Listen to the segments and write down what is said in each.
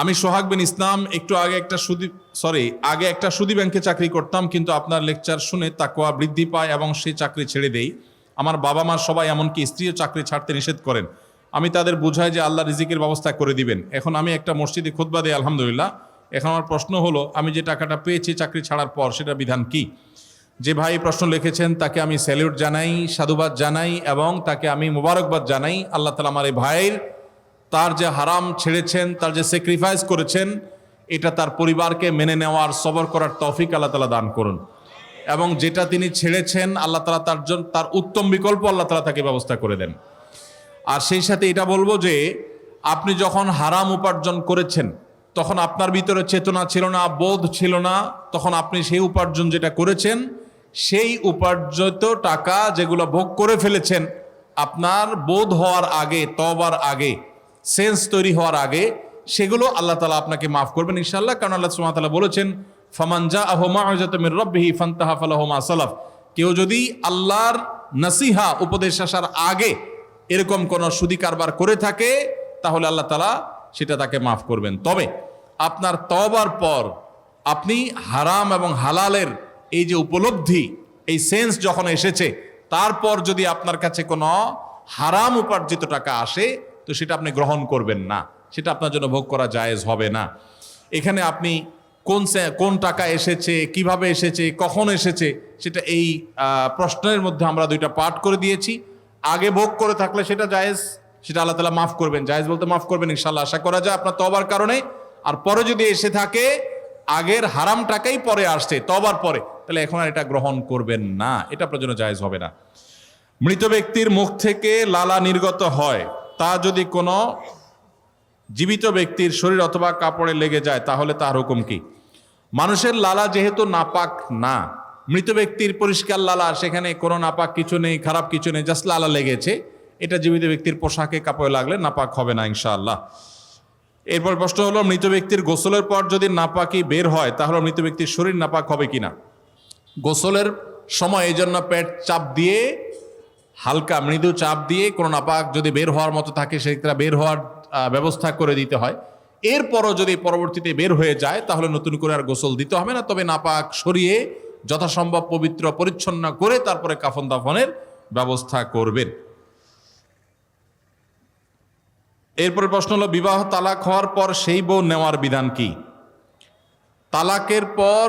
আমি সোহাগ বিন ইসলাম একটু আগে একটা সুদি সরি আগে একটা সুদী ব্যাংকে চাকরি করতাম, কিন্তু আপনার লেকচার শুনে তাকোয়া বৃদ্ধি পায় এবং সেই চাকরি ছেড়ে দেই। আমার বাবা মা সবাই এমনকি স্ত্রীও চাকরি ছাড়তে নিষেধ করেন। আমি তাদের বুঝাই যে আল্লাহ রিজিকের ব্যবস্থা করে দিবেন। এখন আমি একটা মসজিদে খুতবা দিই, আলহামদুলিল্লাহ। এখন আমার প্রশ্ন হলো, আমি যে টাকাটা পেয়েছি চাকরি ছাড়ার পর সেটা বিধান কি? যে ভাই প্রশ্ন লিখেছেন, তাকে আমি স্যালিউট জানাই, সাধুবাদ জানাই এবং তাকে আমি মোবারকবাদ জানাই। আল্লাহ তালা আমার এই ভাইয়ের তার যে হারাম ছেড়েছেন, তার যে স্যাক্রিফাইস করেছেন, এটা তার পরিবারকে মেনে নেওয়ার, সবর করার তৌফিক আল্লাহ তালা দান করুন। এবং যেটা তিনি ছেড়েছেন, আল্লাহ তালা তার জন্য তার উত্তম বিকল্প আল্লাহ তালা তাকে ব্যবস্থা করে দেন। আর সেই সাথে এটা বলব যে, আপনি যখন হারাম উপার্জন করেছেন, তখন আপনার ভিতরে চেতনা ছিল না, বোধ ছিল না, তখন আপনি সেই উপার্জন যেটা করেছেন, সেই উপার্জিত টাকা যেগুলো ভোগ করে ফেলেছেন, আপনার বোধ হওয়ার আগে তবার আগে সেন্স তৈরি হওয়ার আগে সেগুলো আল্লাহ তালা আপনাকে মাফ করবেন ইনশাল্লাহ কারণ আল্লাহ সুমা তালা বলেছেন ফামানজা আহমা রব্বিহি ফান্তাহা ফালাহমা সালাফ। কেউ যদি আল্লাহর নাসিহা, উপদেশ আসার আগে এরকম কোনো সুদি কারবার করে থাকে, তাহলে আল্লাহ তালা সেটা তাকে মাফ করবেন। তবে আপনার তবার পর আপনি হারাম এবং হালালের এই যে উপলব্ধি, এই সেন্স যখন এসেছে, তারপর যদি আপনার কাছে কোনো হারাম উপার্জিত টাকা আসে তো সেটা আপনি গ্রহণ করবেন না। সেটা আপনার জন্য ভোগ করা জায়েজ হবে না। এখানে আপনি কোন কোন টাকা এসেছে, কীভাবে এসেছে, কখন এসেছে, সেটা এই প্রশ্নের মধ্যে আমরা দুইটা পাঠ করে দিয়েছি। আগে ভোগ করে থাকলে সেটা জায়েজ, সেটা আল্লাহ তালা মাফ করবেন। জায়েজ বলতে মাফ করবেন ইনশাল্লাহ আশা করা যায় আপনার তবার কারণে। আর পরে যদি এসে থাকে, আগের হারাম টাকাই পরে আসছে তবার পরে, তাহলে এখন আর এটা গ্রহণ করবেন না। এটা আপনার জন্য জায়েজ হবে না। মৃত ব্যক্তির মুখ থেকে লালা নির্গত হয়। তা যদি কোনো জীবিত ব্যক্তির শরীর অথবা কাপড়ে লেগে যায়, তাহলে তার হুকুম কি? মানুষের লালা যেহেতু নাপাক না, মৃত ব্যক্তির পরিষ্কার লালা, সেখানে কোনো নাপাক কিছু নেই, খারাপ কিছু নেই, জাস্ট লালা লেগেছে, এটা জীবিত ব্যক্তির পোশাকে, কাপড়ে লাগলে নাপাক হবে না ইনশাআল্লাহ। এরপর প্রশ্ন হলো, মৃত ব্যক্তির গোসলের পর যদি নাপাকি বের হয়, তাহলে মৃত ব্যক্তির শরীর নাপাক হবে কি না গোসলের সময় এই জন্য পেট চাপ দিয়ে হালকা মৃদু চাপ দিয়ে কোনো নাপাক যদি বের হওয়ার মতো থাকে সেটা বের হওয়ার ব্যবস্থা করে দিতে হয়। এরপরও যদি পরবর্তীতে বের হয়ে যায়, তাহলে নতুন করে আর গোসল দিতে হবে না। তবে নাপাক সরিয়ে যথাসম্ভব পবিত্র, পরিচ্ছন্ন করে তারপরে কাফন দাফনের ব্যবস্থা করবেন। এরপরে প্রশ্ন হলো, বিবাহ তালাক হওয়ার পর সেই বউ নেওয়ার বিধান কি? তালাকের পর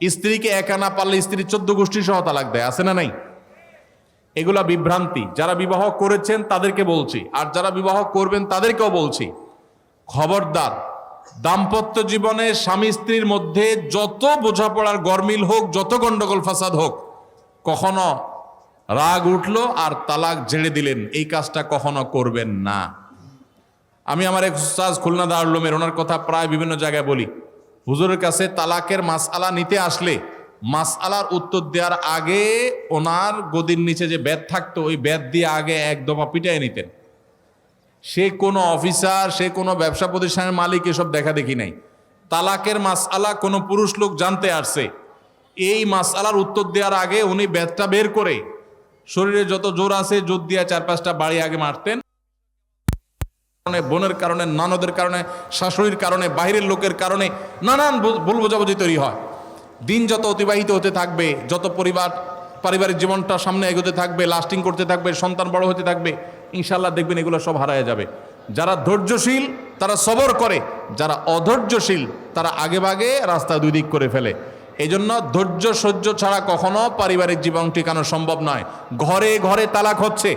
স্ত্রীকে একা না পারলে স্ত্রী চোদ্দ গোষ্ঠী সহ তালাক দেয় আছে না নাই? এগুলা বিভ্রান্তি। যারা বিবাহ করেছেন তাদেরকে বলছি, আর যারা বিবাহ করবেন তাদেরকেও বলছি, খবরদার, দাম্পত্য জীবনে স্বামী স্ত্রীর মধ্যে যত বোঝাপড়ার গরমিল হোক, যত গন্ডগোল ফাসাদ হোক, কখনো রাগ উঠল আর তালাক ঝেড়ে দিলেন, এই কাজটা কখনো করবেন না। আমি আমার এক খুলনা দারুলমের ওনার কথা প্রায় বিভিন্ন জায়গায় বলি হুজুরের কাছে তালাকের মাসআলা নিতে আসলে, মাসআলার উত্তর দেওয়ার আগে ওনার গদির নিচে যে ব্যাদ থাকতো, ওই ব্যাদ দিয়ে আগে এক দফা পিটাই নিতেন। সে কোনো অফিসার, সে কোনো ব্যবসা প্রতিষ্ঠানের মালিক এসব দেখা দেখি নাই। তালাকের মাসআলা কোনো পুরুষ লোক জানতে আসছে। এই মাসআলার উত্তর দেওয়ার আগে উনি ব্যাদটা বের করে, শরীরে যত জোর আছে জোর দিয়ে চার পাঁচটা বাড়ি আগে মারতেন। কারণে, বোনের কারণে, নানদের কারণে, শাশুড়ির কারণে বাইরের লোকের কারণে নানান ভুল- ভুল বোঝাবুঝি তৈরি হয়। দিন যত অতিবাহিত হতে থাকবে, যত পরিবার, পারিবারিক জীবনটা সামনে এগোতে থাকবে লাস্টিং করতে থাকবে, সন্তান বড় হতে থাকবে ইনশাল্লাহ দেখবেন এগুলো সব হারায় যাবে। যারা ধৈর্যশীল, তারা সবর করে, যারা অধৈর্যশীল, তারা আগে ভাগে রাস্তা দুই দিক করে ফেলে। এই জন্য ধৈর্য সহ্য ছাড়া কখনো পারিবারিক জীবন টিকানো সম্ভব নয়। ঘরে ঘরে তালাক হচ্ছে।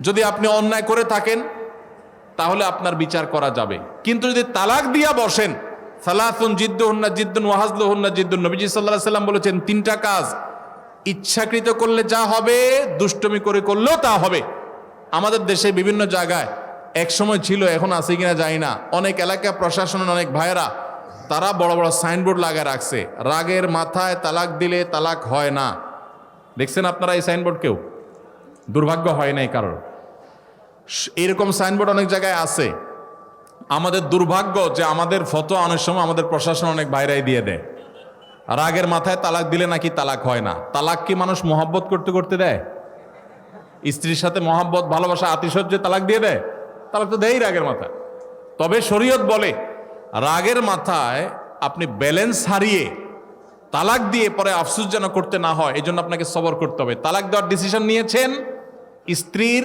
যদি আপনি অন্যায় করে থাকেন, তাহলে আপনার বিচার করা যাবে। কিন্তু যদি তালাক দিয়া বসেন সালাতুন জিদ্দু হন্না জিদ্দুন ওয়াহাজলু হন্না জিদ্দুন, নবীজি সাল্লাহ সাল্লাম বলেছেন, তিনটা কাজ, ইচ্ছাকৃত করলে যা হবে, দুষ্টমি করে করলেও তা হবে। আমাদের দেশে বিভিন্ন জায়গায় এক সময় ছিল, এখন আছে কিনা জানি না। অনেক এলাকা প্রশাসনের অনেক ভাইয়েরা, তারা বড় বড় সাইনবোর্ড লাগায় রাখছে। রাগের মাথায় তালাক দিলে তালাক হয় না। দেখছেন আপনারা এই সাইনবোর্ড কেউ? দুর্ভাগ্য হয় নাই কারোর। এরকম সাইনবোর্ড অনেক জায়গায় আছে। আমাদের দুর্ভাগ্য যে আমাদের ফটো অনেক সময় আমাদের প্রশাসন অনেক বাইরাই দিয়ে দেয়। রাগের মাথায় তালাক দিলে নাকি তালাক হয় না। তালাক কি মানুষ মহাব্বত করতে করতে দেয়? স্ত্রীর সাথে মহাব্বত, ভালোবাসা, আতিশয্যে তালাক দিয়ে দেয়? তালাক তো দেয়ই রাগের মাথায়। তবে শরীয়ত বলে, রাগের মাথায় আপনি ব্যালেন্স হারিয়ে তালাক দিয়ে পরে আফসুস যেন করতে না হয় এই জন্য আপনাকে সবর করতে হবে। তালাক দেওয়ার ডিসিশন নিয়েছেন স্ত্রীর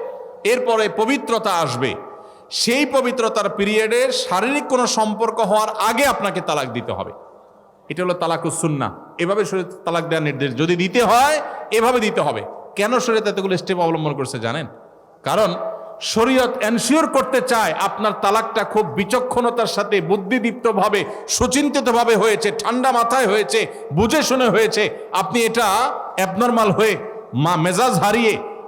এরপরে পবিত্রতা আসবে। সেই পবিত্রতার পিরিয়ডে শারীরিক কোনো সম্পর্ক হওয়ার আগে আপনাকে তালাক দিতে হবে। এটা হলো তালাক তালাকুসুন্না এভাবে শরীর তালাক দেওয়ার নির্দেশ। যদি দিতে হয়, এভাবে দিতে হবে। কেন শরীয়ত এতগুলো স্টেপ অবলম্বন করছে জানেন? কারণ শরীয়ত এনশিওর করতে চায় আপনার তালাকটা খুব বিচক্ষণতার সাথে, বুদ্ধিদীপ্তভাবে, সুচিন্তিতভাবে হয়েছে, ঠান্ডা মাথায় হয়েছে, বুঝে শুনে হয়েছে। আপনি এটা অ্যাবনর্মাল হয়ে মা মেজাজ হারিয়ে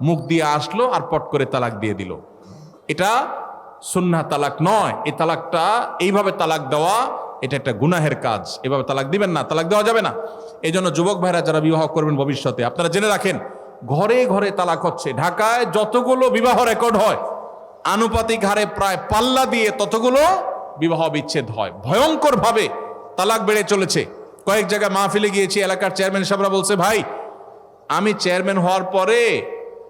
মুখ দিয়ে আসলো আর পট করে তালাক দিয়ে দিল। এটা সুন্না তালাক নয়। এই তালাকটা, এইভাবে তালাক দেওয়া, এটা একটা গুনাহের কাজ। এভাবে তালাক দিবেন না, তালাক দেওয়া যাবে না। এই জন্য যুবক ভাইরা যারা বিবাহ করবেন ভবিষ্যতে, আপনারা জেনে রাখেন, ঘরে ঘরে তালাক হচ্ছে। ঢাকায় যতগুলো বিবাহ রেকর্ড হয়, আনুপাতিক হারে প্রায় পাল্লা দিয়ে ততগুলো বিবাহ বিচ্ছেদ হয়। ভয়ঙ্কর ভাবে তালাক বেড়ে চলেছে। কয়েক জায়গায় মাহফিলে গিয়েছি, এলাকার চেয়ারম্যান সাহেবরা বলছে, ভাই, আমি চেয়ারম্যান হওয়ার পরে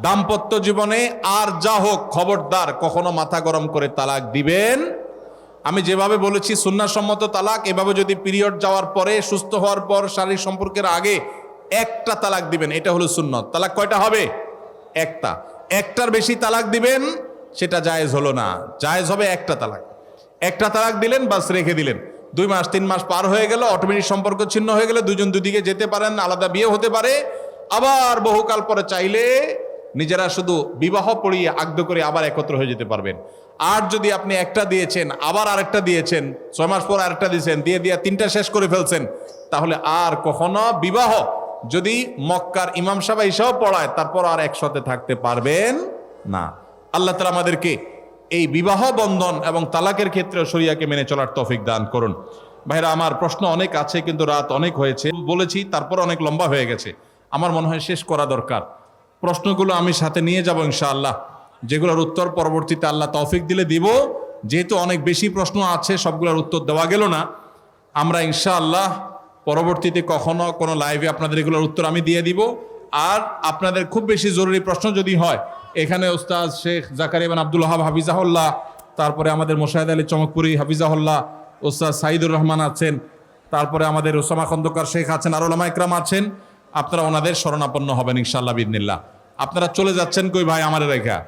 দাম্পত্য জীবনে আর যা হোক খবরদার কখনো মাথা গরম করে তালাক দিবেন। আমি যেভাবে বলেছি, সুন্নাসম্মত তালাক, এভাবে যদি পিরিয়ড যাওয়ার পরে, সুস্থ হওয়ার পর, শারীরিক সম্পর্কের আগে একটা তালাক দিবেন, এটা হলো সুন্নত। তালাক কয়টা হবে? একটা। একটার বেশি তালাক দিবেন, সেটা জায়েজ হলো না। জায়েজ হবে একটা তালাক। একটা তালাক দিলেন, বাস রেখে দিলেন। দুই মাস, তিন মাস পার হয়ে গেল অটোমেটিক সম্পর্ক ছিন্ন হয়ে গেলে দুজন দুদিকে যেতে পারেন, আলাদা বিয়ে হতে পারে। আবার বহুকাল পরে চাইলে নিজেরা শুধু বিবাহ পড়িয়ে আগ্ধ করে আবার একত্র হয়ে যেতে পারবেন। আর যদি আপনি একটা দিয়েছেন, আবার আরেকটা দিয়েছেন, ছয় মাস পর আরেকটা দিয়েছেন, দিয়ে দিয়ে তিনটা শেষ করে ফেলছেন, তাহলে আর কখনো বিবাহ। যদি মক্কার ইমাম সাহেব এসেও পড়ায়, তারপর আর একসাথে থাকতে পারবেন না। আল্লাহ তালা আমাদেরকে এই বিবাহ বন্ধন এবং তালাকের ক্ষেত্রে শরিয়াকে মেনে চলার তৌফিক দান করুন। ভাইরা, আমার প্রশ্ন অনেক আছে, কিন্তু রাত অনেক হয়েছে। বলেছি, তারপর অনেক লম্বা হয়ে গেছে। আমার মনে হয় শেষ করা দরকার। প্রশ্নগুলো আমি সাথে নিয়ে যাব ইনশাআল্লাহ, যেগুলোর উত্তর পরবর্তীতে আল্লাহ তৌফিক দিলে দিব। যেহেতু অনেক বেশি প্রশ্ন আছে, সবগুলোর উত্তর দেওয়া গেল না, আমরা ইনশাআল্লাহ পরবর্তীতে কখনো কোনো লাইভে আপনাদের এগুলোর উত্তর আমি দিয়ে দিব। আর আপনাদের খুব বেশি জরুরি প্রশ্ন যদি হয়, এখানে ওস্তাদ শেখ জাকারিয়াবান আব্দুল হাব হাফিজাহুল্লাহ, তারপরে আমাদের মোশাহেদ আলী চমকপুরি হাফিজাহুল্লাহ, ওস্তাদ সাইদুর রহমান আছেন, তারপরে আমাদের ওসামা খন্দকার শেখ আছেন, আর ওলামা ইকরাম আছেন, আপনারা ওনাদের শরণাপন্ন হবেন ইনশাআল্লাহ বিদিনিল্লাহ আপনারা চলে যাচ্ছেন কই ভাই আমার রেখা?